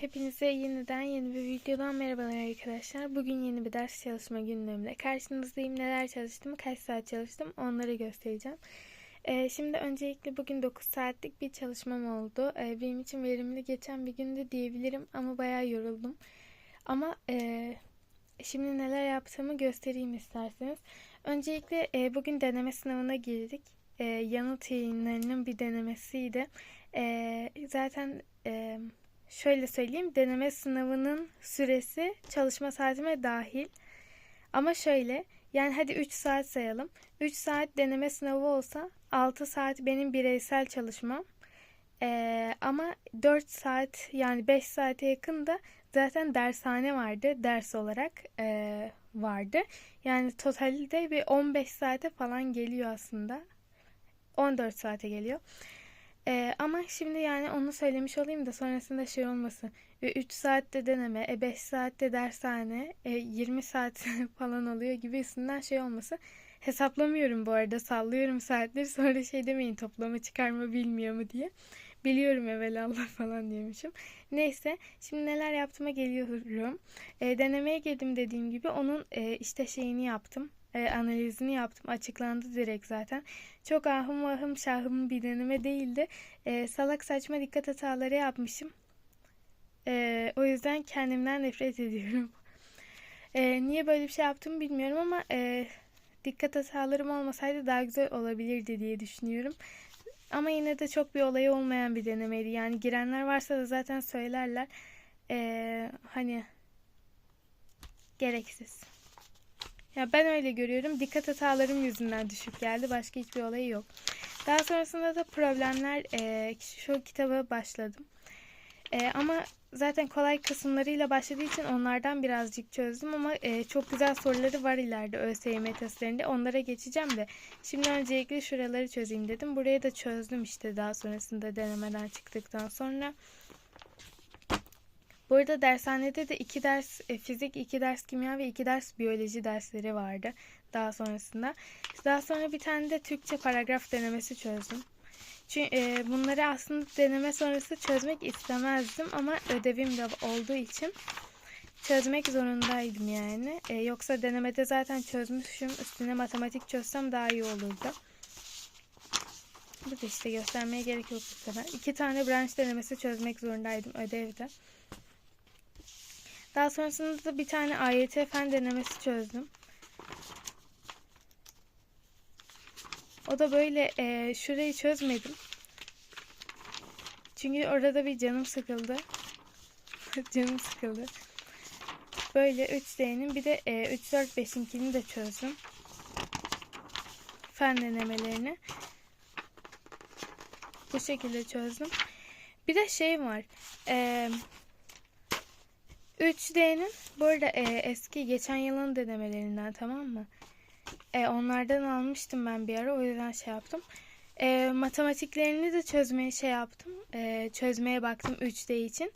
Hepinize yeniden yeni bir videodan merhabalar arkadaşlar. Bugün yeni bir ders çalışma günlüğümle karşınızdayım. Neler çalıştım, kaç saat çalıştım onları göstereceğim. Ee, şimdi öncelikle bugün 9 saatlik bir çalışmam oldu. Ee, benim için verimli geçen bir gündü diyebilirim ama bayağı yoruldum. Ama e, şimdi neler yaptığımı göstereyim isterseniz. Öncelikle e, bugün deneme sınavına girdik. E, yanıt yayınlarının bir denemesiydi. E, zaten... E, Şöyle söyleyeyim, deneme sınavının süresi çalışma saatime dahil. Ama şöyle, yani hadi 3 saat sayalım. 3 saat deneme sınavı olsa 6 saat benim bireysel çalışmam. Ee, ama 4 saat yani 5 saate yakın da zaten dershane vardı. Ders olarak e, vardı. Yani totalde bir 15 saate falan geliyor aslında. 14 saate geliyor. Ee, ama şimdi yani onu söylemiş olayım da sonrasında şey olmasın. Ve 3 saatte deneme, e 5 saatte dershane, e 20 saat falan oluyor gibisinden şey olması. Hesaplamıyorum bu arada sallıyorum saatleri sonra şey demeyin toplama çıkarma bilmiyor mu diye. Biliyorum evvelallah falan diyormuşum. Neyse şimdi neler yaptığıma geliyorum. E, denemeye girdim dediğim gibi onun e, işte şeyini yaptım e, analizini yaptım. Açıklandı direkt zaten. Çok ahım vahım şahım bir deneme değildi. E, salak saçma dikkat hataları yapmışım. E, o yüzden kendimden nefret ediyorum. E, niye böyle bir şey yaptım bilmiyorum ama e, dikkat hatalarım olmasaydı daha güzel olabilirdi diye düşünüyorum. Ama yine de çok bir olayı olmayan bir denemeydi. Yani girenler varsa da zaten söylerler. E, hani gereksiz. Ya ben öyle görüyorum. Dikkat hatalarım yüzünden düşük geldi. Başka hiçbir olayı yok. Daha sonrasında da problemler e, şu kitaba başladım. E, ama zaten kolay kısımlarıyla başladığı için onlardan birazcık çözdüm ama e, çok güzel soruları var ileride ÖSYM testlerinde. Onlara geçeceğim de şimdi öncelikle şuraları çözeyim dedim. Burayı da çözdüm işte daha sonrasında denemeden çıktıktan sonra. Bu arada dershanede de iki ders e, fizik, iki ders kimya ve iki ders biyoloji dersleri vardı daha sonrasında. Daha sonra bir tane de Türkçe paragraf denemesi çözdüm. Çünkü e, bunları aslında deneme sonrası çözmek istemezdim ama ödevim de olduğu için çözmek zorundaydım yani. E, yoksa denemede zaten çözmüşüm. Üstüne matematik çözsem daha iyi olurdu. Bu da işte göstermeye gerek yok bu kadar. İki tane branş denemesi çözmek zorundaydım ödevde. Daha sonrasında da bir tane AYT fen denemesi çözdüm. O da böyle e, şurayı çözmedim. Çünkü orada bir canım sıkıldı. canım sıkıldı. Böyle 3D'nin bir de e, 3, 4, 5'inkini de çözdüm. Fen denemelerini. Bu şekilde çözdüm. Bir de şey var. Eee 3D'nin bu arada e, eski geçen yılın denemelerinden tamam mı? E, onlardan almıştım ben bir ara o yüzden şey yaptım. E, matematiklerini de çözmeye şey yaptım. E, çözmeye baktım 3D için.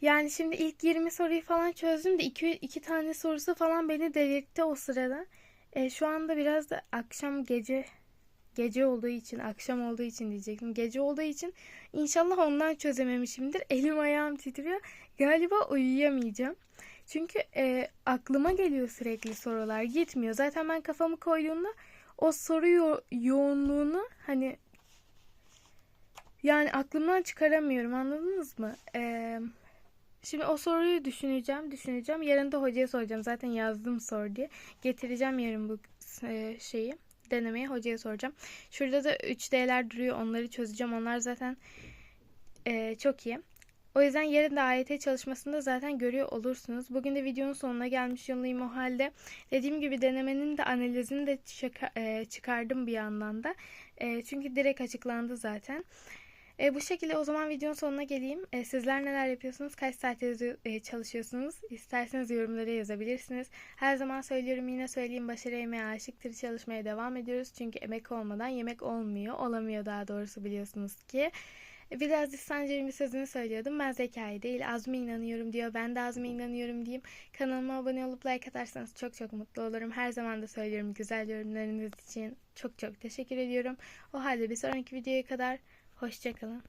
Yani şimdi ilk 20 soruyu falan çözdüm de 2 iki tane sorusu falan beni delirtti o sırada. E, şu anda biraz da akşam gece Gece olduğu için, akşam olduğu için diyecektim. Gece olduğu için inşallah ondan çözememişimdir. Elim ayağım titriyor. Galiba uyuyamayacağım. Çünkü e, aklıma geliyor sürekli sorular. Gitmiyor. Zaten ben kafamı koyduğumda o soru yo- yoğunluğunu hani yani aklımdan çıkaramıyorum. Anladınız mı? Eee Şimdi o soruyu düşüneceğim, düşüneceğim. Yarın da hocaya soracağım. Zaten yazdım soru diye. Getireceğim yarın bu e, şeyi denemeyi hocaya soracağım. Şurada da 3D'ler duruyor. Onları çözeceğim. Onlar zaten e, çok iyi. O yüzden yarın da AYT çalışmasında zaten görüyor olursunuz. Bugün de videonun sonuna gelmiş yanıyım o halde. Dediğim gibi denemenin de analizini de e, çıkardım bir yandan da. E, çünkü direkt açıklandı zaten. E, bu şekilde o zaman videonun sonuna geleyim. E, sizler neler yapıyorsunuz? Kaç saat e, çalışıyorsunuz? İsterseniz yorumlara yazabilirsiniz. Her zaman söylüyorum yine söyleyeyim başarı emeğe aşıktır. Çalışmaya devam ediyoruz. Çünkü emek olmadan yemek olmuyor. Olamıyor daha doğrusu biliyorsunuz ki. E, biraz İhsan bir sözünü söylüyordum. Ben zekayı değil azmi inanıyorum diyor. Ben de azmi inanıyorum diyeyim. Kanalıma abone olup like atarsanız çok çok mutlu olurum. Her zaman da söylüyorum güzel yorumlarınız için. Çok çok teşekkür ediyorum. O halde bir sonraki videoya kadar Hoşçakalın.